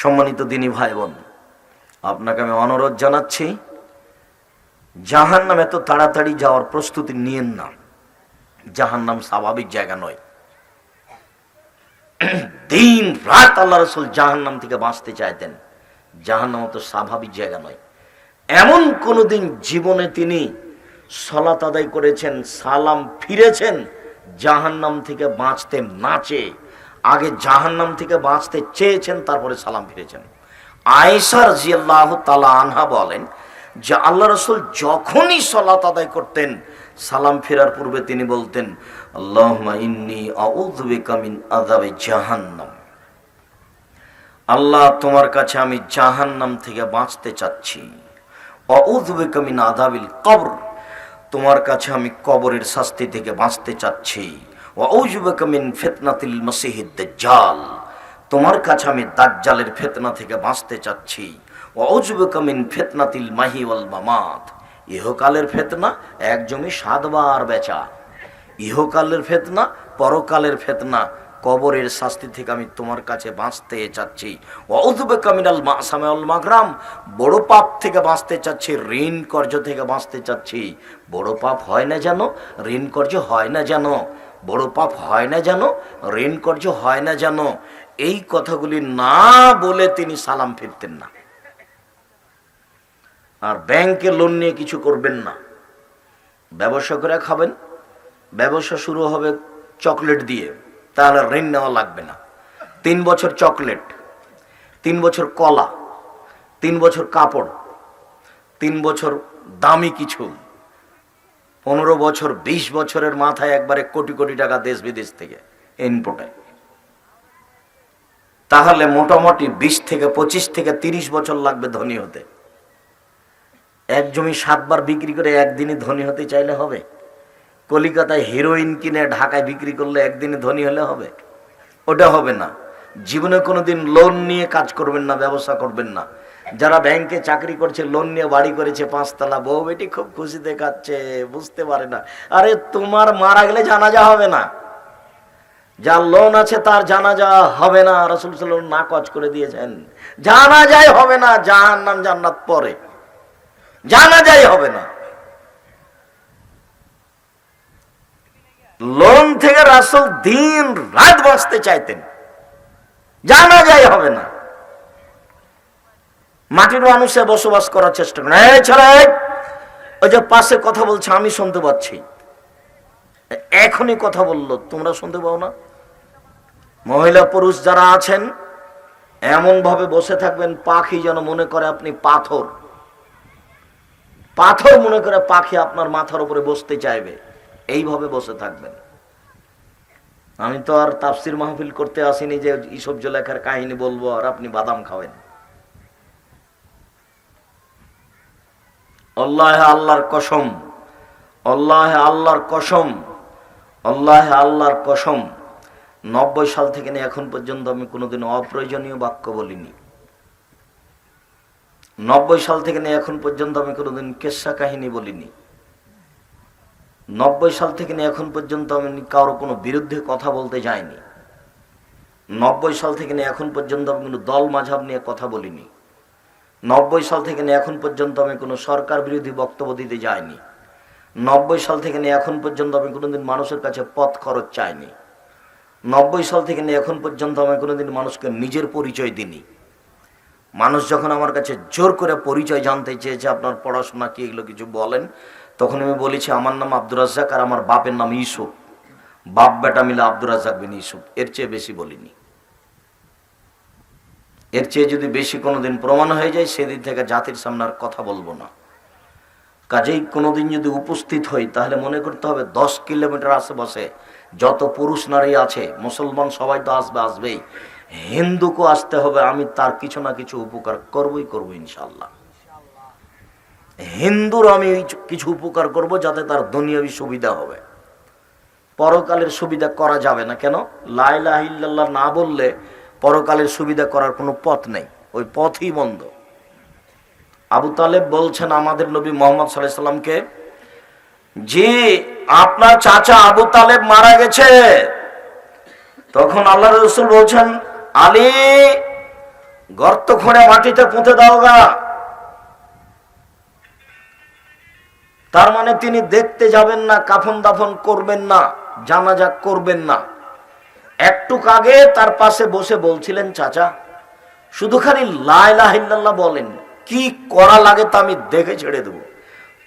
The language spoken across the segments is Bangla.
সম্মানিত দিনী ভাই বোন আপনাকে আমি অনুরোধ জানাচ্ছি জাহান নাম এত তাড়াতাড়ি যাওয়ার প্রস্তুতি নিয়েন না। জাহান নাম স্বাভাবিক জায়গা নয়। দিন রাত আল্লাহ রসুল জাহান নাম থেকে বাঁচতে চাইতেন। জাহান নাম তো স্বাভাবিক জায়গা নয়। এমন কোনোদিন জীবনে তিনি সলাত আদায় করেছেন, সালাম ফিরেছেন, জাহান্নাম থেকে বাঁচতে নাচে আগে জাহান্নাম থেকে বাঁচতে চেয়েছেন, তারপরে সালাম ফিরেছেন। আয়েশার জিয়াল্লাহ তালা আনহা বলেন যে, আল্লাহ রসুল যখনই সলাত আদায় করতেন, সালাম ফেরার পূর্বে তিনি বলতেন আল্লাহ জাহান্নাম। আল্লাহ, তোমার কাছে আমি জাহান্নাম থেকে বাঁচতে চাচ্ছি। আযাবিল কবর। তোমার কাছে আমি কবরের শাস্তি থেকে বাঁচতে চাচ্ছি। ফিতনাতিল দাজ্জাল। তোমার কাছে আমি দাজ্জালের ফেতনা থেকে বাঁচতে চাচ্ছি। ফিতনাতিল মাহি ইহকালের ফেতনা এক জমি সাতবার বেচা। ইহকালের ফেতনা, পরকালের ফেতনা, কবরের শাস্তি থেকে আমি তোমার কাছে বাঁচতে চাচ্ছি। বড় পাপ থেকে বাঁচতে চাচ্ছি, ঋণ কর্য থেকে বাঁচতে চাচ্ছি। বড় পাপ হয় না যেন, ঋণ কর্য হয় না যেন। বড় পাপ হয় না যেন ঋণ কর্য হয় না যেন এই কথাগুলি না বলে তিনি সালাম ফিরতেন না। আর ব্যাংকে লোন নিয়ে কিছু করবেন না। ব্যবসা করে খাবেন। ব্যবসা শুরু হবে চকলেট দিয়ে। তাহলে ঋণ নেওয়া লাগবে না। তিন বছর চকলেট, তিন বছর কলা, তিন বছর কাপড়, তিন বছর দামি কিছু। পনেরো বছর, বিশ বছরের মাথায় একবারে কোটি কোটি টাকা দেশ বিদেশ থেকে ইনপুটে তাহলে মোটামুটি বিশ থেকে পঁচিশ থেকে তিরিশ বছর লাগবে ধনী হতে। এক জমি সাতবার বিক্রি করে একদিনই ধনী হতে চাইলে হবে। কলিকাতায় হিরোইন কিনে ঢাকায় বিক্রি করলে একদিনে ধনী হলে হবে। ওটা হবে না। জীবনে কোনোদিন লোন নিয়ে কাজ করবেন না, ব্যবসা করবেন না। যারা ব্যাংকে চাকরি করছে লোন নিয়ে বাড়ি করেছে, পাঁচতলা বউ বেটি খুব খুশিতে কাটছে বুঝতে পারে না। আরে, তোমার মারা গেলে জানাজা হবে না। যার লোন আছে, তার জানাজা হবে না। রসুল সাল্লাম না কচ করে দিয়েছেন। জানাজাই হবে না জাহান নাম জান্নাত পরে। জানাজাই হবে না। লোন থেকে রাসুল দিন রাত বাঁচতে চাইতেন। জানা যায় হবে না। মাটির মানুষে বসবাস করার চেষ্টা করেন এই ছেলে, ওই যে পাশে কথা বলছে, আমি শুনতে পাচ্ছি। এখনই কথা বলল, তোমরা শুনতে পাও না? মহিলা, পুরুষ যারা আছেন এমন ভাবে বসে থাকবেন, পাখি যেন মনে করে আপনি পাথর। পাথর মনে করে পাখি আপনার মাথার উপরে বসতে চাইবে, এইভাবে বসে থাকবেন। আমি তো আর তাফসির মাহফিল করতে আসিনি যে ইসব জলেখার কাহিনী বলব, আর আপনি বাদাম খাবেন। আল্লাহ আল্লাহর কসম, আল্লাহ আল্লাহর কসম, আল্লাহ আল্লাহর কসম। নব্বই সাল থেকে নিয়ে এখন পর্যন্ত আমি কোনোদিন অপ্রয়োজনীয় বাক্য বলিনি। নব্বই সাল থেকে নিয়ে এখন পর্যন্ত আমি কোনোদিন কেসা কাহিনী বলিনি। নব্বই সাল থেকে নিয়ে এখন পর্যন্ত আমি কারও কোনো বিরুদ্ধে কথা বলতে যাইনি। নব্বই সাল থেকে নিয়ে এখন পর্যন্ত আমি কোনো দল মাঝাব নিয়ে কথা বলিনি। নব্বই সাল থেকে নিয়ে এখন পর্যন্ত আমি কোনো সরকার বিরোধী বক্তব্য দিতে যাইনি। নব্বই সাল থেকে নিয়ে এখন পর্যন্ত আমি কোনোদিন মানুষের কাছে পথ খরচ চাইনি। নব্বই সাল থেকে নিয়ে এখন পর্যন্ত আমি কোনোদিন মানুষকে নিজের পরিচয় দিনি মানুষ যখন আমার কাছে জোর করে পরিচয় জানতে চেয়েছে, আপনার পড়াশোনা কি এগুলো কিছু বলেন, তখন আমি বলেছি, আমার নাম আব্দুর রাজ্জাক আর আমার বাপের নাম ইসুফ বাপ বেটা মিলে আব্দুর রাজ্জাক বিন ইসুফ এর চেয়ে বেশি বলিনি। এর চেয়ে যদি বেশি কোনোদিন প্রমাণ হয়ে যায়, সেদিন থেকে জাতির সামনে আর কথা বলব না। কাজেই কোনোদিন যদি উপস্থিত হই, তাহলে মনে করতে হবে দশ কিলোমিটার আশেপাশে যত পুরুষ নারী আছে, মুসলমান সবাই তো আসবে, আসবেই। হিন্দুকে আসতে হবে, আমি তার কিছু না কিছু উপকার করবই করব ইনশাল্লাহ হিন্দুর আমি কিছু উপকার করব যাতে তার দুনিয়াবি সুবিধা হবে। পরকালের সুবিধা করা যাবে না কেন? লাইলাহিল্লাহ না বললে পরকালের সুবিধা করার কোনো পথ নেই, ওই পথই বন্ধ। আবু তালেব বলছেন, আমাদের নবী মোহাম্মদ সাল্লাহ সাল্লামকে যে আপনার চাচা আবু তালেব মারা গেছে। তখন আল্লাহ রসুল বলছেন, আলী, গর্ত খুঁড়ে মাটিতে পুঁতে দাও গা। তার মানে তিনি দেখতে যাবেন না, কাফন দাফন করবেন না, জানাজা করবেন না। একটু আগে তার পাশে বসে বলছিলেন, চাচা শুধু খালি লাইলাহিল্লাহ বলেন, কি করা লাগে তা আমি দেখে ছেড়ে দেব।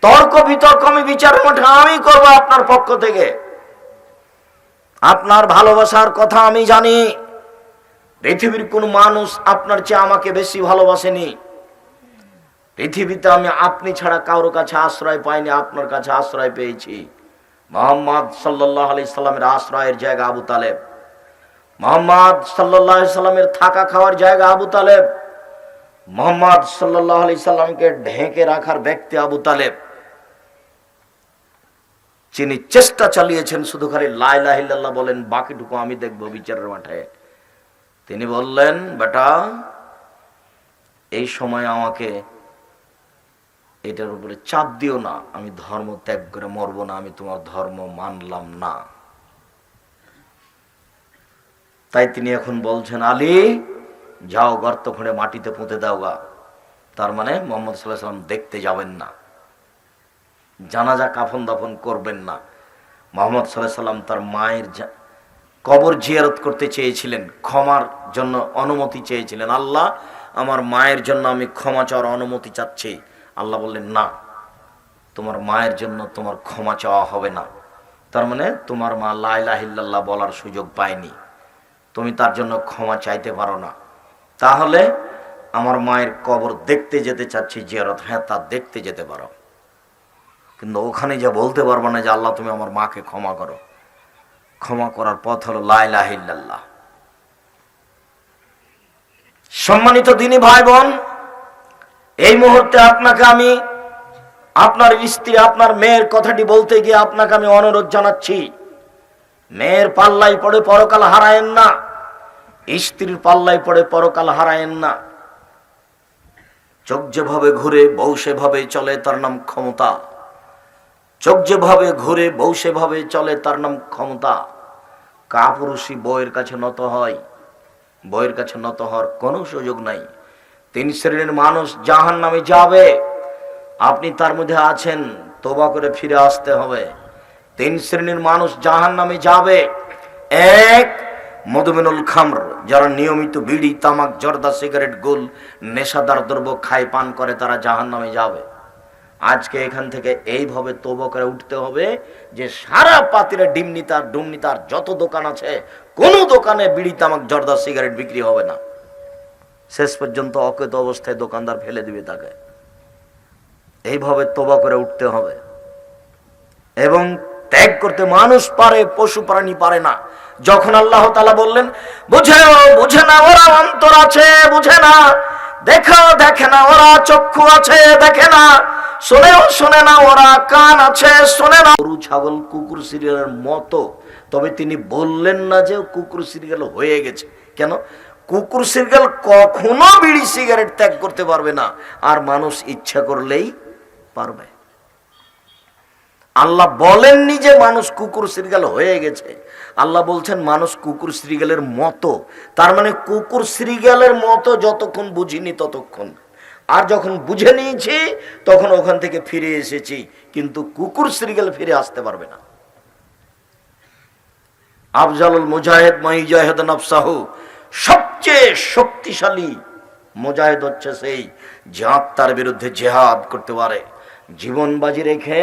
তর্ক বিতর্ক আমি বিচার মাঠে আমি করব আপনার পক্ষ থেকে। আপনার ভালোবাসার কথা আমি জানি। পৃথিবীর কোন মানুষ আপনার চেয়ে আমাকে বেশি ভালোবাসেনি। পৃথিবীতে আমি আপনি ছাড়া কারোর কাছে আশ্রয় পাইনি, আপনার কাছে আশ্রয় পেয়েছি। মোহাম্মদ সাল্লাহ আলি সাল্লামের আশ্রয়ের জায়গা আবু তালেব। মোহাম্মদ সাল্লাহ সাল্লামের থাকা খাওয়ার জায়গা আবু তালেব। মোহাম্মদ সাল্লাহ আলি সাল্লামকে ঢেকে রাখার ব্যক্তি আবু তালেব। যিনি চেষ্টা চালিয়েছেন শুধু খালি লাইলাহিল্লাহ বলেন, বাকিটুকু আমি দেখব বিচারের মাঠে। তিনি বললেন, বেটা, এই সময় আমাকে এটার উপরে চাপ দিও না। আমি ধর্ম ত্যাগ করে মরব না। আমি তোমার ধর্ম মানলাম না। তাই তিনি এখন বলছেন, আলী, যাও গর্ত খুঁড়ে মাটিতে পুঁতে দাও গা। তার মানে মোহাম্মদ সাল্লাহ সাল্লাম দেখতে যাবেন না। জানাজা কাফন দাফন করবেন না। মোহাম্মদ সাল্লাহ সাল্লাম তার মায়ের কবর জিয়ারত করতে চেয়েছিলেন, ক্ষমার জন্য অনুমতি চেয়েছিলেন। আল্লাহ, আমার মায়ের জন্য আমি ক্ষমা চাওয়ার অনুমতি চাচ্ছি। আল্লাহ বললেন, না, তোমার মায়ের জন্য তোমার ক্ষমা চাওয়া হবে না। তার মানে তোমার মা লাইলাহিল্লাহ বলার সুযোগ পায়নি। তুমি তার জন্য ক্ষমা চাইতে পারো না। তাহলে আমার মায়ের কবর দেখতে যেতে চাচ্ছি, জিয়ারত। হ্যাঁ তা দেখতে যেতে পারো। কিন্তু ওখানে যা বলতে পারব না যে আল্লাহ, তুমি আমার মাকে ক্ষমা করো। ক্ষমা করার পথ হলো লাইলাহিল্লাহ সম্মানিত দিনী ভাই বোন এই মুহূর্তে আপনাকে আমি আপনার স্ত্রী, আপনার মেয়ের কথাটি বলতে গিয়ে আপনাকে আমি অনুরোধ জানাচ্ছি। মেয়ের পাল্লাই পড়ে পরকাল হারায়েন না, স্ত্রীর পাল্লাই পড়ে পরকাল হারায়েন না। চোখ যেভাবে ঘুরে বউ সেভাবে চলে, তার নাম ক্ষমতা। চোখ যেভাবে ঘুরে বউ সেভাবে চলে, তার নাম ক্ষমতা। কাপুরুষী বইয়ের কাছে নত হয় বইয়ের কাছে নত হওয়ার কোনো সুযোগ নাই। তিন শ্রেণির মানুষ জাহান নামে যাবে। আপনি তার মধ্যে আছেন, তোবা করে ফিরে আসতে হবে। তিন শ্রেণির মানুষ জাহান নামে যাবে। এক, মধুমিনুল খামর, যারা নিয়মিত বিড়ি, তামাক, জর্দা, সিগারেট, গোল, নেশাদার দ্রব্য খায়, পান করে, তারা জাহান নামে যাবে। আজকে এখান থেকে এইভাবে তব করে উঠতে হবে যে সারা পাতিরে ডিমনিতার ডুমনিতার যত দোকান আছে, কোনো দোকানে বিড়ি, তামাক, জর্দা, সিগারেট বিক্রি হবে না। শেষ পর্যন্ত অকেত অবস্থায় দোকানদার ফেলে দিবে তাকে। এইভাবে তোবা করে উঠতে হবে। এবং ত্যাগ করতে মানুষ পারে, পশু প্রাণী পারে না। যখন আল্লাহ তালা বললেন বুঝে বুঝে না, ওরা অন্তর আছে, বুঝে না। দেখো, দেখে না, ওরা চক্ষু আছে, দেখে না। শোনেও, শোনে না, ওরা কান আছে, শোনে না। গরু, ছাগল, কুকুর, সিরিয়ালের মতো। তবে তিনি বললেন না যে কুকুর, সিরিয়াল হয়ে গেছে। কেন? কুকুর, সিরিয়াল কখনো বিড়ি, সিগারেট ত্যাগ করতে পারবে না। আর মানুষ ইচ্ছা করলেই পারবে। আল্লাহ বলেননি যে মানুষ কুকুর শ্রীগাল হয়ে গেছে। আল্লাহ বলছেন, মানুষ কুকুর শ্রীগালের মতো। তার মানে কুকুর শ্রীগালের মতো যতক্ষণ বুঝিনি ততক্ষণ। আর যখন বুঝে নিয়েছি, তখন ওখান থেকে ফিরে এসেছি। কিন্তু কুকুর শ্রীগাল ফিরে আসতে পারবে না। আফজালুল মুজাহিদ, মাইজাহেদ নফসাহু সবচেয়ে শক্তিশালী মুজাহিদ হচ্ছে সেই যে আত্মার বিরুদ্ধে জেহাদ করতে পারে। জীবন বাজি রেখে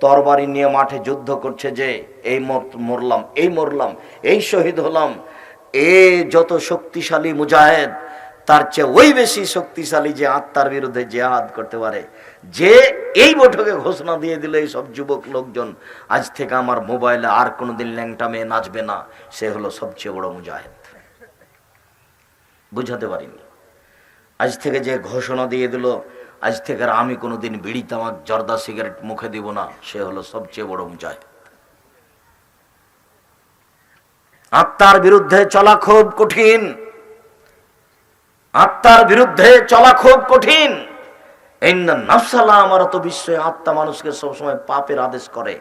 তরবারি নিয়ে মাঠে যুদ্ধ করছে যে, এই মর- মরলাম, এই মরলাম, এই শহীদ হলাম। এ যত শক্তিশালী মুজাহিদ, তার চেয়ে ওই বেশি শক্তিশালী যে আত্মার বিরুদ্ধে জেহাদ করতে পারে। যে এই বৈঠকে ঘোষণা দিয়ে দিল এই সব যুবক লোকজন, আজ থেকে আমার মোবাইলে আর কোনোদিন ল্যাংটা মেয়ে নাচবে না। সে হলো সবচেয়ে বড় মুজাহিদ। বুঝাতে পারিনি। আজ থেকে যে ঘোষণা দিয়ে দিল আজ থেকে আর আমি কোনোদিন বিড়ি তামাক জর্দা সিগারেট মুখে দিব না। সে হলো সবচেয়ে বড় মুজাহিদ। আত্মার বিরুদ্ধে চলা খুব কঠিন। আত্মার বিরুদ্ধে চলা খুব কঠিন। আমার বিশ্বে। আত্মা মানুষকে সবসময় পাপের আদেশ করে।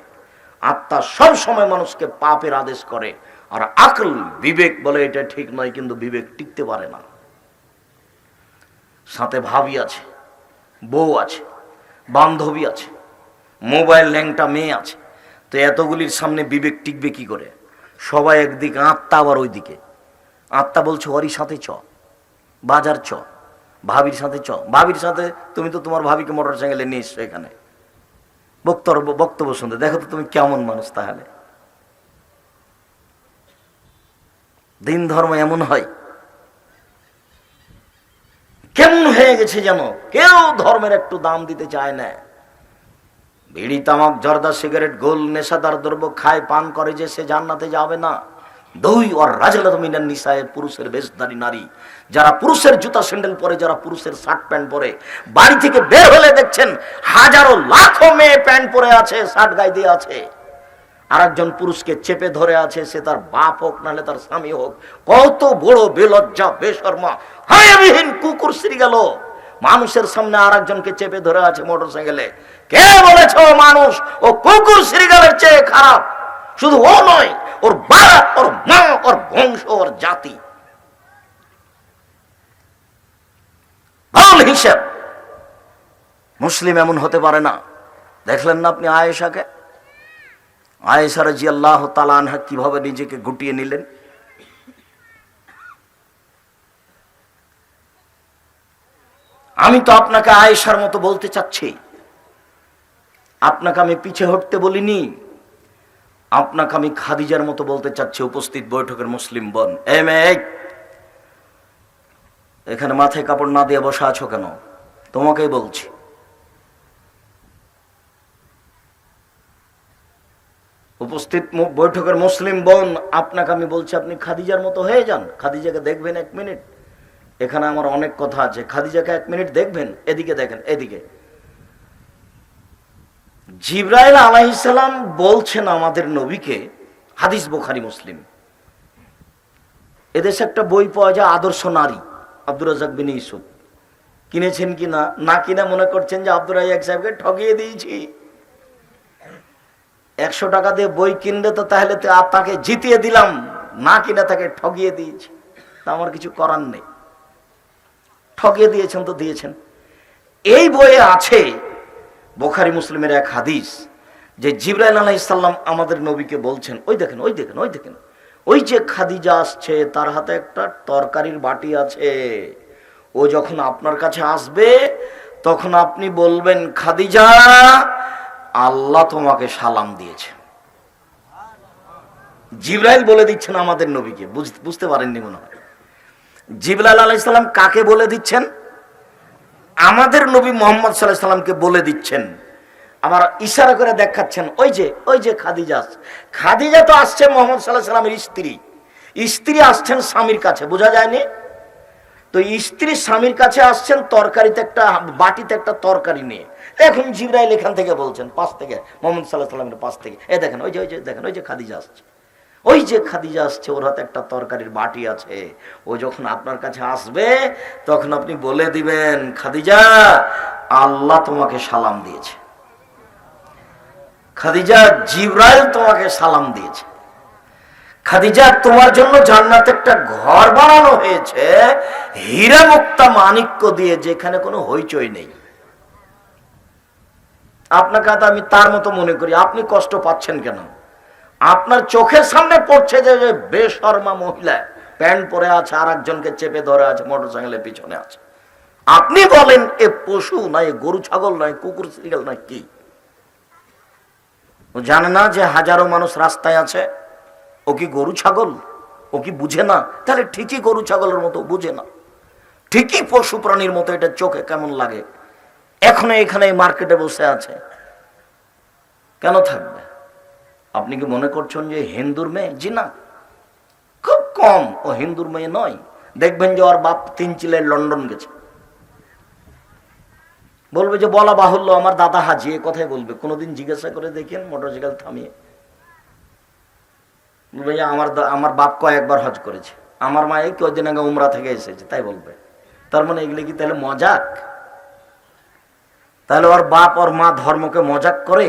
আত্মা সব সময় মানুষকে পাপের আদেশ করে। আর আকল, বিবেক বলে এটা ঠিক নয়, কিন্তু বিবেক টিকতে পারে না। সাথে ভাবি আছে। বউ আছে, বান্ধবী আছে, মোবাইল ল্যাংটা মেয়ে আছে। তো এতগুলির সামনে বিবেক টিকবে কি করে? সবাই একদিকে, আত্মা আবার ওইদিকে। আত্মা বলছে ওরই সাথে চ, বাজার চ, ভাবির সাথে চ। ভাবির সাথে তুমি তো তোমার ভাবিকে মোটর সাইকেলে নিয়ে এসছো এখানে। বক্তব্য বক্তব্য শুনতে, দেখো তো তুমি কেমন মানুষ তাহলে। দিন ধর্ম এমন হয় কেমন হয়ে গেছে যেন? কেউ ধর্মের একটু দাম দিতে চায় না। বিড়ি, তামাক, জর্দা, সিগারেট, গোল, নেশাদার দ্রব্য খায়, পান করে যে সে জান্নাতে যাবে না। দুই, ওর রাজালত মিনার নিসায় পুরুষের বেশধারী নারী। যারা পুরুষের জুতা স্যান্ডেল পরে, যারা পুরুষের শার্ট প্যান্ট পরে, বাড়ি থেকে বের হলে দেখছেন হাজারো লাখো মেয়ে প্যান্ট পরে আছে, শার্ট গায়ে দিয়ে আছে। আর একজন পুরুষকে চেপে ধরে আছে, সে তার বাপ হোক, নাহলে তার স্বামী হোক। কত বড় বেলজ্জা, বেশর্মা। হায়াবিহীন কুকুর শ্রী গেল। মানুষের সামনে আর একজনকে চেপে ধরে আছে মোটর সাইকেলে কে বলেছে মানুষ, ও কুকুর শ্রীগালের চেয়ে খারাপ? শুধু ও নয়, ওর বাপ, ওর মা, ওর বংশ, ওর জাতি। ভুল হিসেব। মুসলিম এমন হতে পারে না। দেখলেন না আপনি আয়েশাকে? আয়েশার জি আল্লাহ তালানহা কীভাবে নিজেকে গুটিয়ে নিলেন? আমি তো আপনাকে আয়েশার মতো বলতে চাচ্ছি। আপনাকে আমি পিছে হটতে বলিনি। আপনাকে আমি খাদিজার মতো বলতে চাচ্ছি উপস্থিত বৈঠকের মুসলিম বন। এম এখানে মাথায় কাপড় না দিয়ে বসা আছো কেন? তোমাকেই বলছি। উপস্থিত বৈঠকের মুসলিম বোন, আপনাকে আমি বলছি আপনি খাদিজার মতো হয়ে যান। খাদিজাকে দেখবেন এক মিনিট। এখানে আমার অনেক কথা আছে। খাদিজাকে এক মিনিট দেখবেন, এদিকে দেখেন, এদিকে। জিব্রাইল আলাইসালাম বলছেন আমাদের নবীকে, হাদিস বোখারি, মুসলিম। এদেশে একটা বই পাওয়া যায়, আদর্শ নারী, আব্দুর রাজাক বিন ইসুফ কিনেছেন কি না? না কিনা মনে করছেন যে আব্দুর রাজাক সাহেবকে ঠকিয়ে দিয়েছি। একশো টাকা দিয়ে বই কিনলে তো তাহলে তো আর তাকে জিতিয়ে দিলাম, না কিনে তাকে ঠগিয়ে দিয়েছি। তা আমার কিছু করার নেই। ঠগিয়ে দিয়েছেন তো দিয়েছেন। এই বইয়ে আছে বোখারি মুসলিমের এক হাদিস, যে জিব্রাইল আলাহ ইসাল্লাম আমাদের নবীকে বলছেন, ওই দেখেন ওই দেখেন ওই দেখেন, ওই যে খাদিজা আসছে, তার হাতে একটা তরকারির বাটি আছে। ও যখন আপনার কাছে আসবে, তখন আপনি বলবেন, খাদিজা আল্লাহ তোমাকে সালাম দিয়েছে। জিব্রাইল বলে দিচ্ছেন আমাদের নবীকে। বুঝ- বুঝতে পারেননি মনে হয়। জিবলাল আলাইসাল্লাম কাকে বলে দিচ্ছেন? আমাদের নবী মোহাম্মদ সাল্লাহ সাল্লামকে বলে দিচ্ছেন। আমার ইশারা করে দেখাচ্ছেন, ওই যে ওই যে খাদিজা খাদিজা তো আসছে মোহাম্মদ সাল্লাহ সাল্লামের স্ত্রী। স্ত্রী আসছেন স্বামীর কাছে, বোঝা যায়নি? তো স্ত্রী স্বামীর কাছে আসছেন, তরকারিতে একটা, বাটিতে একটা তরকারি নিয়ে। এখন জিব্রাইল এখান থেকে বলছেন, পাশ থেকে, মোহাম্মদ সাল্লাহ সাল্লামের পাশ থেকে। এ দেখেন, ওই যে ওই যে, দেখেন, ওই যে খাদিজা আসছে। ওই যে খাদিজা আসছে, ওর হাতে একটা তরকারির বাটি আছে। ও যখন আপনার কাছে আসবে, তখন আপনি বলে দিবেন, খাদিজা, আল্লাহ তোমাকে সালাম দিয়েছে। খাদিজা জিব্রাইল তোমাকে সালাম দিয়েছে। খাদিজা তোমার জন্য জান্নাতে একটা ঘর বানানো হয়েছে হীরা মুক্তা মানিক্য দিয়ে, যেখানে কোনো হইচই নেই। আপনাকে আমি তার মতো মনে করি। আপনি কষ্ট পাচ্ছেন কেন? আপনার চোখের সামনে পড়ছে যে বেশর্মা মহিলা, প্যান্ট পরে আছে আর একজনকে চেপে ধরে আছে মোটর সাইকেলের পিছনে আছে। আপনি বলেন, এ পশু নয় গরু ছাগল নয় কুকুর শ্রীগল নয় কি? ও জানে না যে হাজারো মানুষ রাস্তায় আছে, ও কি গরু ছাগল? ও কি বুঝে না? তাহলে ঠিকই গরু ছাগলের মতো বুঝে না। ঠিকই পশু প্রাণীর মতো এটা চোখে কেমন লাগে? এখনও এখানে মার্কেটে বসে আছে। কেন থাকবে? আপনি কি মনে করছেন যে হিন্দুর মেয়ে? জি না। খুব কম। ও হিন্দুর মেয়ে নয়। দেখবেন যে ওর বাপ তিন চিলে লন্ডন গেছে। বলবে যে, বলা বাহুল্য, আমার দাদা হাজি, এ কথাই বলবে। কোনোদিন জিজ্ঞাসা করে দেখেন মোটরসাইকেল থামিয়ে। বলবে যে, আমার আমার বাপ কয়েকবার হজ করেছে। আমার মা এই কদিন আগে উমরা থেকে এসেছে। তাই বলবে। তার মানে এগুলো কি তাহলে মজাক? তাহলে ওর বাপ ওর মা ধর্মকে মজাক করে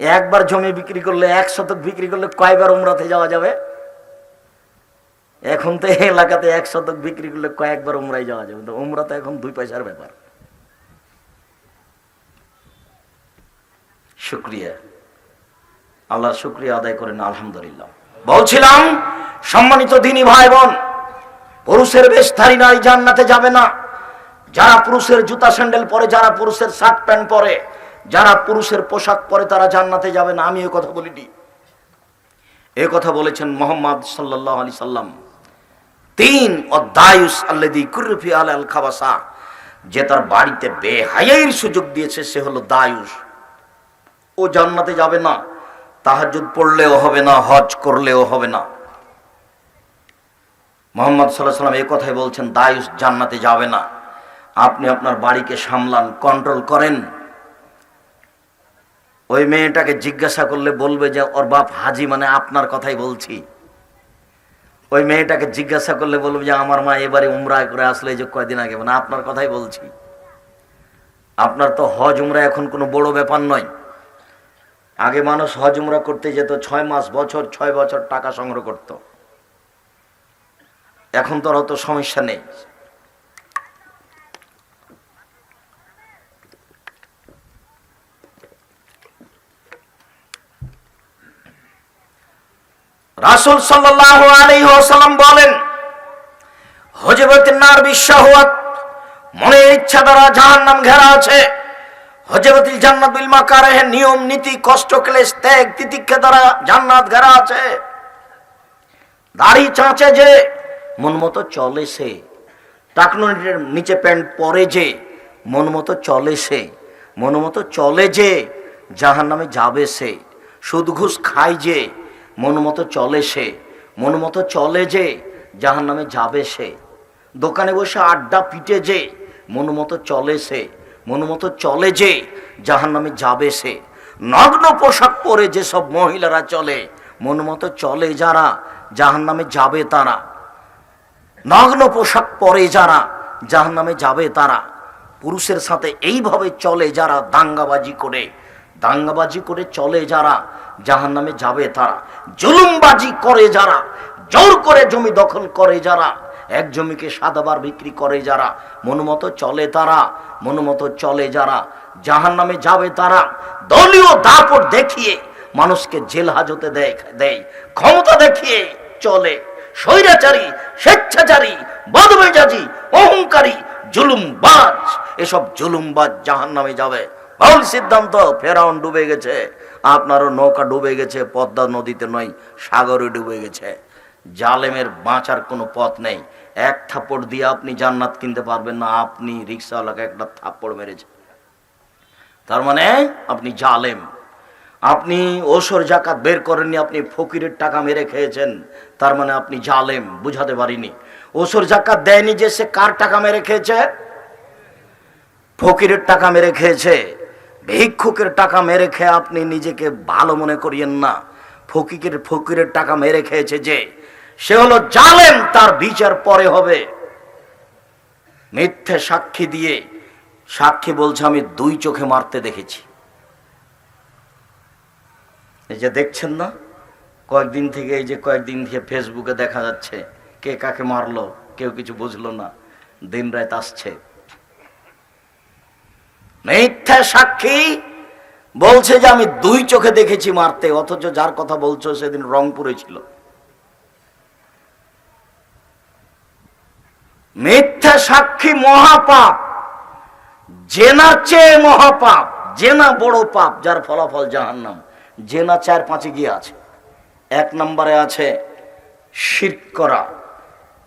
একবার জমি বিক্রি করলে এক শতক বিক্রি করলে কয়বার উমরাতে যাওয়া যাবে? এখন তো এলাকাতে এক শতক বিক্রি করলে কয়েকবার উমরাই যাওয়া যাবে। তো উমরা তো এখন দুই পয়সার ব্যাপার। শুক্রিয়া। আল্লাহ শুক্রিয়া আদায় করেন, আলহামদুলিল্লাহ। বলছিলাম, সম্মানিত দিনী ভাই বোন, পুরুষের বেশধারী নারী জান্নাতে যাবে না। যারা পুরুষের জুতা স্যান্ডেল পরে, যারা পুরুষের শার্ট প্যান্ট পরে, যারা পুরুষের পোশাক পরে তারা জান্নাতে যাবে না। আমি এ কথা বলিনি। এ কথা বলেছেন মোহাম্মদ সাল্লাহ আলি সাল্লাম। তিন অদায়ুস আল্লাদি কুরফি আল আল খাবাসা, যে তার বাড়িতে বেহায়ের সুযোগ দিয়েছে, সে হলো দায়ুস। ও জান্নাতে যাবে না তাহাজুদ পড়লেও হবে না, হজ করলেও হবে না। মোহাম্মদ সাল্লাহ সাল্লাম এই কথাই বলছেন, দায়ুস জান্নাতে যাবে না। আপনি আপনার বাড়িকে সামলান কন্ট্রোল করেন। ওই মেয়েটাকে জিজ্ঞাসা করলে বলবে যে, ওর বাপ হাজি মানে আপনার কথাই বলছি। ওই মেয়েটাকে জিজ্ঞাসা করলে বলবে যে, আমার মা এবারে উমরা করে আসলে, এই যে কয়দিন আগে। মানে আপনার কথাই বলছি। আপনার তো হজ, উমরা এখন কোনো বড় ব্যাপার নয়। আগে মানুষ হজ, উমরা করতে যেত, ছয় মাস, বছর, ছয় বছর টাকা সংগ্রহ করত। এখন তো অত সমস্যা নেই। রাসুল সাল্লাহ আলাইসাল্লাম বলেন হজরতের নার বিশ্বাহত মনের ইচ্ছা দ্বারা জাহান নাম ঘেরা আছে। হজরতিল জান্নাত বিল মাকারেহের নিয়ম, নীতি, কষ্ট, ক্লেশ, ত্যাগ, তিতিক্ষা দ্বারা জান্নাত ঘেরা আছে। দাড়ি চাঁচে যে, মন মতো চলে সে। টাকনুনির নিচে প্যান্ট পরে যে, মন মতো চলে সে। মন মতো চলে যে জাহান নামে যাবে সে। সুদ ঘুষ খায় যে মন মতো চলে সে, মন মতো চলে যে জাহান নামে যাবে সে। দোকানে বসে আড্ডা পিটে যে, মন মতো চলে সে, মন মতো চলে যে জাহান নামে যাবে সে। নগ্ন পোশাক পরে যেসব মহিলারা চলে, মন মতো চলে যারা জাহান নামে যাবে তারা। নগ্ন পোশাক পরে যারা জাহান নামে যাবে তারা। পুরুষের সাথে এইভাবে চলে যারা দাঙ্গাবাজি করে দাঙ্গাবাজি করে চলে যারা জাহান নামে যাবে তারা। জুলুমবাজি করে যারা, জোর করে জমি দখল করে যারা, এক জমিকে সাদাবার বিক্রি করে যারা মনোমতো চলে তারা মনোমতো চলে যারা জাহান নামে যাবে তারা। দলীয় দাপট দেখিয়ে মানুষকে জেল হাজতে দেয়, ক্ষমতা দেখিয়ে চলে। স্বৈরাচারী, স্বেচ্ছাচারী, বদমেজাজি, অহংকারী, জুলুমবাজ, এসব জুলুমবাজ জাহান নামে যাবে। ভুল সিদ্ধান্ত, ফেরাউন ডুবে গেছে, আপনারও নৌকা ডুবে গেছে, পদ্মা নদীতে নয়, সাগরে ডুবে গেছে। জালেমের বাঁচার কোনো পথ নেই। এক থাপ্পড় দিয়ে আপনি জান্নাত কিনতে পারবেন না, আপনি রিক্সাওয়ালাকে একটা থাপ্পড় মেরেছে। তার মানে আপনি জালেম। আপনি ওসর জাকাত বের করেননি, আপনি ফকিরের টাকা মেরে খেয়েছেন। তার মানে আপনি জালেম, বুঝাতে পারিনি। ওসর জাকাত দেয়নি যে সে কার টাকা মেরে খেয়েছে? ফকিরের টাকা মেরে খেয়েছে। ভিক্ষুকের টাকা মেরে খেয়ে আপনি নিজেকে ভালো মনে করিয়েন না। ফকিরের ফকিরের টাকা মেরে খেয়েছে যে, সে হলো জালেম, তার বিচার পরে হবে। মিথ্যে সাক্ষী দিয়ে, সাক্ষী বলছে, আমি দুই চোখে মারতে দেখেছি। এই যে দেখছেন না? কয়েকদিন থেকে এই যে কয়েকদিন থেকে ফেসবুকে দেখা যাচ্ছে, কে কাকে মারলো, কেউ কিছু বুঝলো না। দিন রাত আসছে। মিথ্যা সাক্ষী বলছে যে আমি দুই চোখে দেখেছি মারতে, অথচ যার কথা বলছো সেদিন রংপুরে ছিল। মিথ্যা সাক্ষী মহাপাপ, জেনা চেয়ে মহাপাপ, জেনা বড় পাপ, যার ফলাফল জাহান্নাম। জেনা চার পাঁচে গিয়ে আছে। এক নম্বরে আছে শির করা,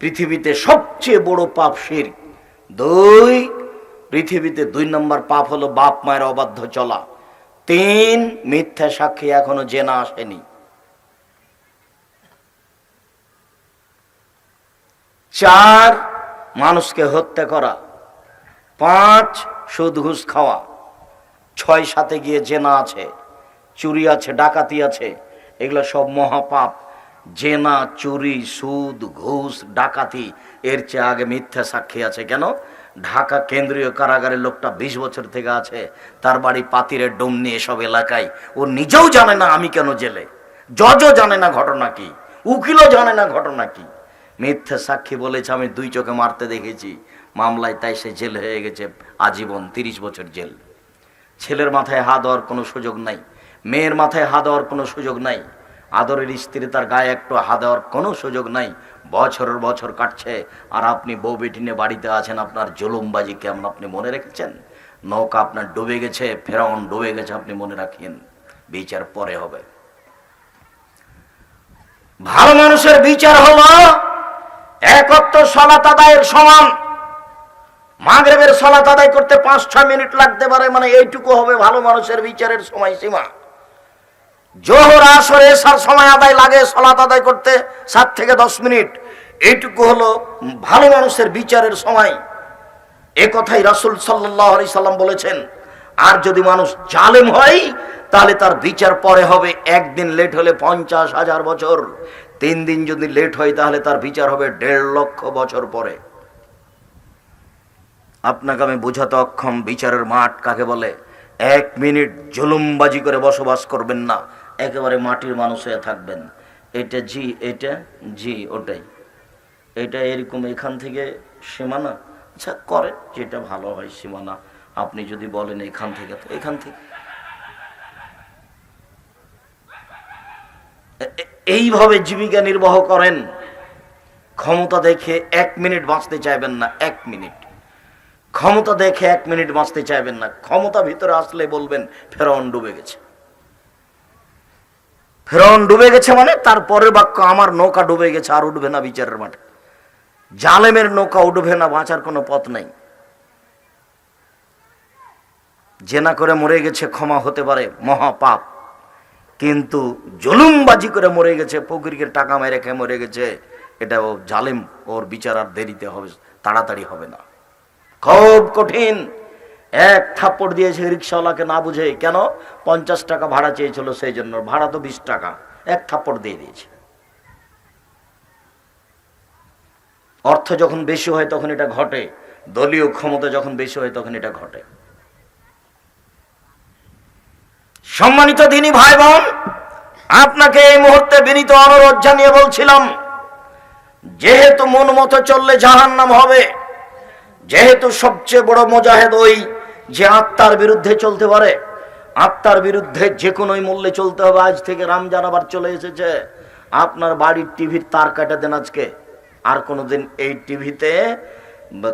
পৃথিবীতে সবচেয়ে বড় পাপ শির দুই পৃথিবীতে দুই নম্বর পাপ হলো বাপ মায়ের অবাধ্য চলা। তিন মিথ্যা সাক্ষী এখনও জেনা আসেনি। চার, মানুষকে হত্যা করা। পাঁচ, সুদ ঘুষ খাওয়া। ছয়, সাথে গিয়ে জেনা আছে। চুরি আছে, ডাকাতি আছে। এগুলো সব মহাপাপ। জেনা, চুরি, সুদ, ঘুষ, ডাকাতি, এর চেয়ে আগে মিথ্যা সাক্ষী আছে কেন? ঢাকা কেন্দ্রীয় কারাগারের লোকটা বিশ বছর থেকে আছে, তার বাড়ি পাতিরের ডুমনি এসব এলাকায়। ও নিজেও জানে না আমি কেন জেলে। জজও জানে না ঘটনা কি। উকিলও জানে না ঘটনা কি। মিথ্যে সাক্ষী বলেছে, আমি দুই চোখে মারতে দেখেছি। মামলায় তাই সে জেল হয়ে গেছে, আজীবন তিরিশ বছর জেল। ছেলের মাথায় হাত দেওয়ার কোনো সুযোগ নাই। মেয়ের মাথায় হাত দেওয়ার কোনো সুযোগ নাই। আদরের স্ত্রী তার গায়ে একটু হাত দেওয়ার কোনো সুযোগ নাই। বছরের বছর কাটছে, আর আপনি বউ বেটি নিয়ে বাড়িতে আছেন, আপনার জুলুমবাজি কেমন আপনি মনে রেখেছেন? নৌকা আপনার ডুবে গেছে, ফেরাউন ডুবে গেছে, আপনি মনে রাখেন, বিচার পরে হবে। ভালো মানুষের বিচার হলো একত্র সলাত আদায়ের সমান। মাগরেবের সলাত আদায় করতে পাঁচ ছয় মিনিট লাগতে পারে মানে এইটুকু হবে ভালো মানুষের বিচারের সময়সীমা। জোহর আসর এসার সময় আদায় লাগে, সলাত আদায় করতে সাত থেকে দশ মিনিট। এইটুকু হলো ভালো মানুষের বিচারের সময়। এ কথাই রাসুল সাল্লাহ আলি সাল্লাম বলেছেন, আর যদি মানুষ জালেম হয়, তাহলে তার বিচার পরে হবে একদিন লেট হলে পঞ্চাশ হাজার বছর। তিন দিন যদি লেট হয়, তাহলে তার বিচার হবে দেড় লক্ষ বছর পরে। আপনাকে আমি বোঝাতে অক্ষম, বিচারের মাঠ কাকে বলে? এক মিনিট জুলুমবাজি করে বসবাস করবেন না। একেবারে মাটির মানুষ হয়ে থাকবেন। এটা জি এটা জি, ওটাই। এটা এরকম এখান থেকে সীমানা? আচ্ছা করেন, যেটা ভালো হয় সীমানা। আপনি যদি বলেন এখান থেকে, তো এখান থেকে। এইভাবে জীবিকা নির্বাহ করেন, ক্ষমতা দেখে এক মিনিট বাঁচতে চাইবেন না, এক মিনিট। ক্ষমতা দেখে এক মিনিট বাঁচতে চাইবেন না। ক্ষমতা ভিতরে আসলে বলবেন, ফেরাউন ডুবে গেছে। ফেরাউন ডুবে গেছে মানে তার পরের বাক্য, আমার নৌকা ডুবে গেছে আর উঠবে না বিচারের মাঠে। জালেমের নৌকা উঠবে না, বাঁচার কোনো পথ নাই। জেনা করে মরে গেছে ক্ষমা হতে পারে, মহাপাপ। কিন্তু জুলুমবাজি করে মরে গেছে, ফকিরকে টাকা মেরে খেয়ে মরে গেছে এটা ও জালেম ওর বিচার আর দেরিতে হবে, তাড়াতাড়ি হবে না। খুব কঠিন। এক থাপ্পড় দিয়েছে রিক্সাওয়ালাকে না বুঝে কেন পঞ্চাশ টাকা ভাড়া চেয়েছিল সেই জন্য। ভাড়া তো বিশ টাকা, এক থাপ্পড় দিয়ে দিয়েছে। অর্থ যখন বেশি হয় তখন এটা ঘটে, দলীয় ক্ষমতা যখন বেশি হয় তখন এটা ঘটে। সম্মানিত দিনী ভাই বোন আপনাকে এই মুহূর্তে বিনীত অনুরোধ জানিয়ে বলছিলাম, যেহেতু মন মতো চললে জাহান্নাম হবে, যেহেতু সবচেয়ে বড় মোজাহেদ ওই যে আত্মার বিরুদ্ধে চলতে পারে, আত্মার বিরুদ্ধে যে কোনোই মূল্যে চলতে হবে। আজ থেকে রমজান আবার চলে এসেছে। আপনার বাড়ির টিভির তার কাটা দেন আজকে। আর কোনোদিন এই টিভিতে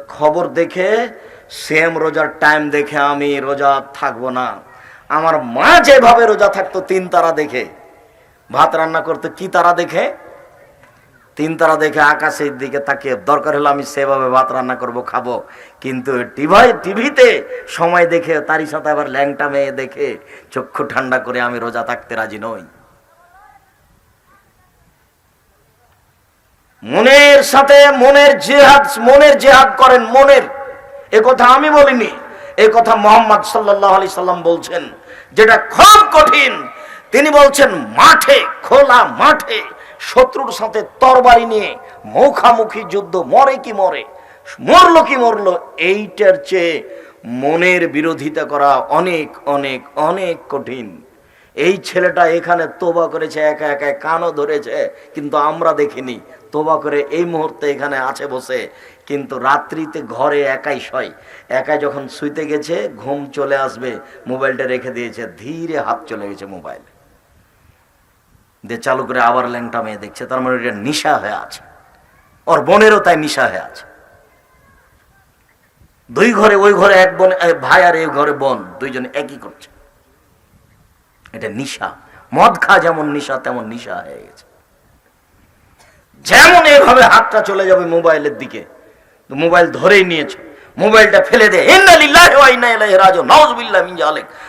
খবর দেখে, সেম রোজার টাইম দেখে আমি রোজা থাকব না। আমার মা যেভাবে রোজা থাকতো তিন তারা দেখে। ভাত রান্না করতে কি তারা দেখে? তিন তারা দেখে আকাশের দিকে তাকিয়ে, দরকার হলে আমি সেভাবে ভাত রান্না করব, খাব। কিন্তু টিভাই টিভিতে সময় দেখে, তারই সাথে আবার ল্যাংটা মেয়ে দেখে, চক্ষু ঠান্ডা করে আমি রোজা থাকতে রাজি নই। মনের সাথে মনের জেহাদ মনের জেহাদ করেন, মনের। এ কথা আমি বলিনি, এ কথা মোহাম্মদ সাল্লাহ আলি সাল্লাম বলছেন, যেটা খুব কঠিন। তিনি বলছেন, মাঠে, খোলা মাঠে শত্রুর সাথে তরবারি নিয়ে মুখামুখি যুদ্ধ, মরে কি মরে? মরলো কি মরলো? এইটার চেয়ে মনের বিরোধিতা করা অনেক অনেক অনেক কঠিন। এই ছেলেটা এখানে তোবা করেছে, একা একা কানও ধরেছে, কিন্তু আমরা দেখিনি। তোবা করে এই মুহূর্তে এখানে আছে বসে। কিন্তু রাত্রিতে ঘরে একাই শয়। একাই যখন শুইতে গেছে, ঘুম চলে আসবে, মোবাইলটা রেখে দিয়েছে, ধীরে হাত চলে গেছে মোবাইল। দিয়ে চালু করে আবার ল্যাংটা মেয়ে দেখছে, তার মানে এটা নিশা হয়ে আছে। ওর বোনেরও তাই নিশা হয়ে আছে। দুই ঘরে, ওই ঘরে এক বোন ভাই আর এই ঘরে বোন, দুইজন একই করছে। এটা নিশা। মদ খা যেমন নিশা, তেমন নিশা হয়ে গেছে। যেমন এভাবে হাতটা চলে যাবে মোবাইলের দিকে মোবাইল ধরেই নিয়েছে। মোবাইলটা ফেলে দে।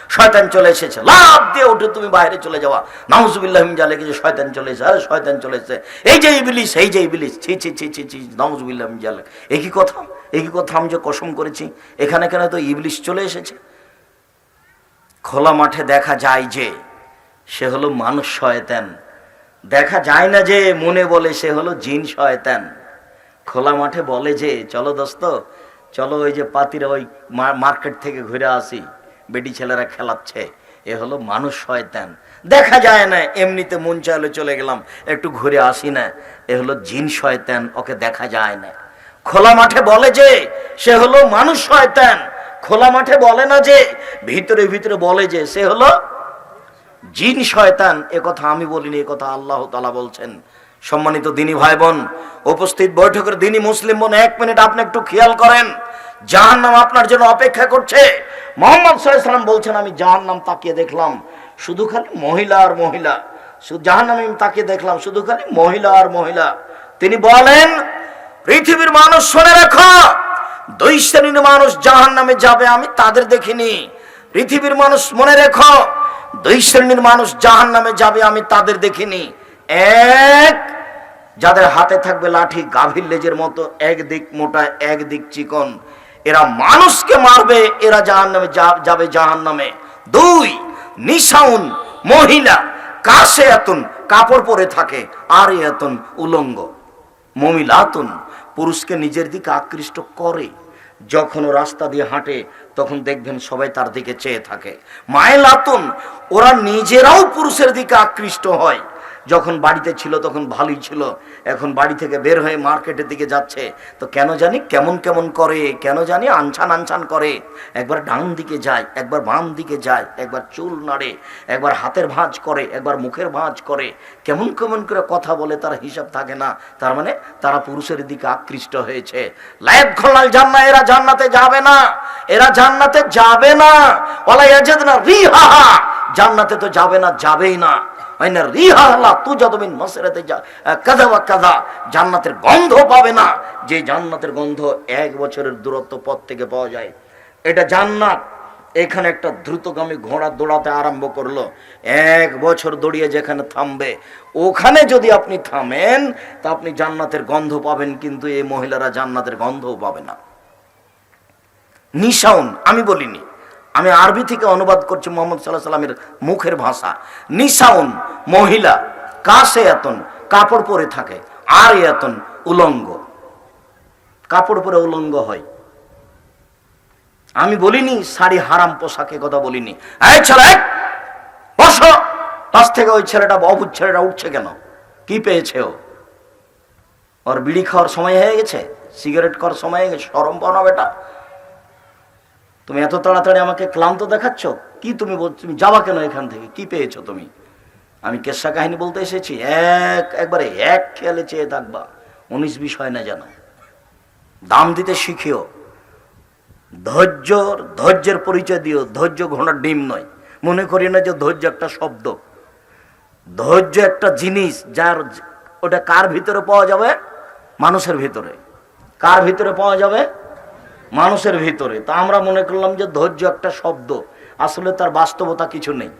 শয়তান চলে এসেছে। লাভ দিয়ে উঠে, তুমি বাইরে চলে যাওয়া। নাউজুবিল্লাহি জালিক যে শয়তান চলে এসেছে। আরে শয়তান চলে এসেছে। এই যে ইবলিস, এই যে ইবলিস। ছি ছি ছি ছি ছি, নাউজুবিল্লাহি জালিক। একই কথা? একই কথা আমি যে কসম করেছি? এখানে কেন তো ইবলিস চলে এসেছে? খোলা মাঠে দেখা যায় যে সে হলো মানুষ শয়তান। দেখা যায় না যে মনে বলে সে হলো জিন শয়তান। খোলা মাঠে বলে যে, চলো দোস্ত চলো ওই যে পাতিরা ওই মার্কেট থেকে ঘুরে আসি। বেটি ছেলেরা খেলাচ্ছে। এ হলো মানুষ শয়তান। দেখা যায় না, এমনিতে মন চাইলে চলে গেলাম। একটু ঘুরে আসি না। এ হলো জিন শয়তান, ওকে দেখা যায় না। খোলা মাঠে বলে যে, সে হলো মানুষ শয়তান। খোলা মাঠে বলে না যে, ভিতরে ভিতরে বলে যে, সে হলো জিন শয়তান। এ কথা আমি বলিনি, এ কথা আল্লাহ তালা বলছেন। সম্মানিত দিনী ভাই বোন উপস্থিত বৈঠকের দিনী মুসলিম বোন, এক মিনিট আপনি একটু খেয়াল করেন জাহান নাম আপনার জন্য অপেক্ষা করছে। মোহাম্মদ সাল্লাম বলছেন, আমি জাহান নাম তাকিয়ে দেখলাম, শুধু খালি মহিলা আর মহিলা। জাহান নামে আমি তাকিয়ে দেখলাম, শুধু খালি মহিলা আর মহিলা। তিনি বলেন, পৃথিবীর মানুষ শুনে রাখো, দুই শ্রেণির মানুষ জাহান নামে যাবে, আমি তাদের দেখিনি। পৃথিবীর মানুষ মনে রেখো, দুই শ্রেণির মানুষ জাহান নামে যাবে, আমি তাদের দেখিনি। এক, যাদের হাতে থাকবে লাঠি, গাভীর লেজের মতো একদিক মোটা একদিক চিকন। এরা মানুষকে মারবে, এরা জাহান নামে যাবে জাহান নামে দুই, নিশাউন, মহিলা কাশে এতন কাপড় পরে থাকে আর এতন উলঙ্গ। মমিলাতুন, পুরুষকে নিজের দিকে আকৃষ্ট করে। যখন রাস্তা দিয়ে হাঁটে, তখন দেখবেন সবাই তার দিকে চেয়ে থাকে। মায়েলাতুন, ওরা নিজেরাও পুরুষের দিকে আকৃষ্ট হয়। যখন বাড়িতে ছিল তখন ভালোই ছিল, এখন বাড়ি থেকে বের হয়ে মার্কেটের দিকে যাচ্ছে। তো কেন জানি কেমন কেমন করে, কেন জানি আনছান আনছান করে। একবার ডান দিকে যায়, একবার বাম দিকে যায়, একবার চুল নাড়ে, একবার হাতের ভাঁজ করে, একবার মুখের ভাঁজ করে। কেমন কেমন করে কথা বলে তার হিসাব থাকে না। তার মানে তারা পুরুষের দিকে আকৃষ্ট হয়েছে। লাইফ খোলাল জান্না এরা জান্নাতে যাবে না। এরা জান্নাতে যাবে না। ওলা জান্নাতে তো যাবে না, যাবেই না। জান্নাতের গন্ধ পাবে না। যে জান্নাতের গন্ধ এক বছরের দূরত্ব পথ থেকে পাওয়া যায়, এটা জান্নাত। এখানে একটা দ্রুতগামী ঘোড়া দৌড়াতে আরম্ভ করল। এক বছর দৌড়িয়ে যেখানে থামবে, ওখানে যদি আপনি থামেন, তা আপনি জান্নাতের গন্ধ পাবেন, কিন্তু এই মহিলারা জান্নাতের গন্ধও পাবে না। নিশাউন, আমি বলিনি। আমি আরবি থেকে অনুবাদ করছি মোহাম্মদ সাল্লাহ সাল্লামের মুখের ভাষা। নিশাউন মহিলা কাশে এতন কাপড় পরে থাকে আর এতন উলঙ্গ। কাপড় পরে উলঙ্গ হয়। আমি বলিনি, শাড়ি হারাম পোশাকে কথা বলিনি। এই ছেলে, বসো। পাশ থেকে ওই ছেলেটা অবুধ ছেলেটা উঠছে কেন? কি পেয়েছে ও? ওর বিড়ি খাওয়ার সময় হয়ে গেছে? সিগারেট খাওয়ার সময় হয়ে গেছে? সরম পাও বেটা। তুমি এত তাড়াতাড়ি আমাকে ক্লান্ত দেখাচ্ছ? কি তুমি তুমি যাবা কেন এখান থেকে? কি পেয়েছ তুমি? আমি কেসা কাহিনী বলতে এসেছি? এক একবারে এক খেয়ালে চেয়ে থাকবা। উনিশ বিষয় না যেন দাম দিতে শিখিও। ধৈর্য, ধৈর্যের পরিচয় দিও। ধৈর্য ঘোড়ার ডিম নয়। মনে করি না যে ধৈর্য একটা শব্দ। ধৈর্য একটা জিনিস যার ওটা কার ভিতরে পাওয়া যাবে? মানুষের ভিতরে। কার ভিতরে পাওয়া যাবে? মানুষের ভিতরে। তা আমরা মনে করলাম যে ধৈর্য একটা শব্দ। আসলে তার বাস্তবতা কিছু নেই।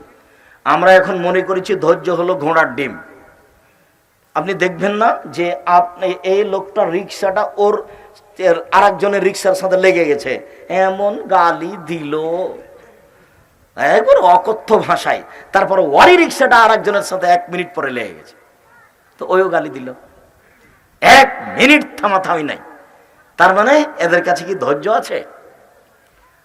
আমরা এখন মনে করেছি ধৈর্য হলো ঘোড়ার ডিম। আপনি দেখবেন না যে আপনি এই লোকটা রিক্সাটা ওর আর একজনের রিক্সার সাথে লেগে গেছে। এমন গালি দিল। একবার অকথ্য ভাষায়। তারপর ওয়ারি রিক্সাটা আর একজনের সাথে এক মিনিট পরে লেগে গেছে। তো ওইও গালি দিল। এক মিনিট থামাথামি নাই। তার মানে এদের কাছে কি ধৈর্য আছে?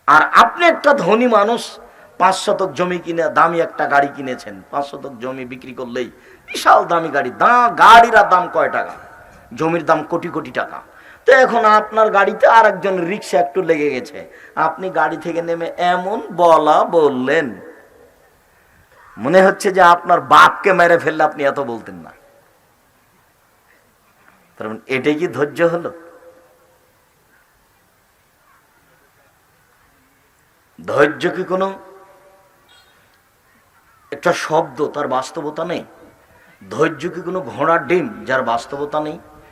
আর আপনি একটা ধনী মানুষ, পাঁচ শতক জমি কিনে, দামি একটা গাড়ি কিনেছেন, পাঁচ শতক জমি বিক্রি করলেই বিশাল দামি গাড়ি, দা, গাড়ির দাম কয় টাকা? জমির দাম কোটি কোটি টাকা। তো এখন আপনার গাড়িতে আর একজন রিক্সা একটু লেগে গেছে। আপনি গাড়ি থেকে নেমে এমন বলা বললেন। মনে হচ্ছে যে আপনার বাপকে মেরে ফেললে আপনি এত বলতেন না। মানে এটাই কি ধৈর্য হলো? ধৈর্য কি কোনো? একটা শব্দ, তার বাস্তবতা নেই। ধৈর্য কি কোনো ঘোড়ার ডিম, যার বাস্তবতা নেই?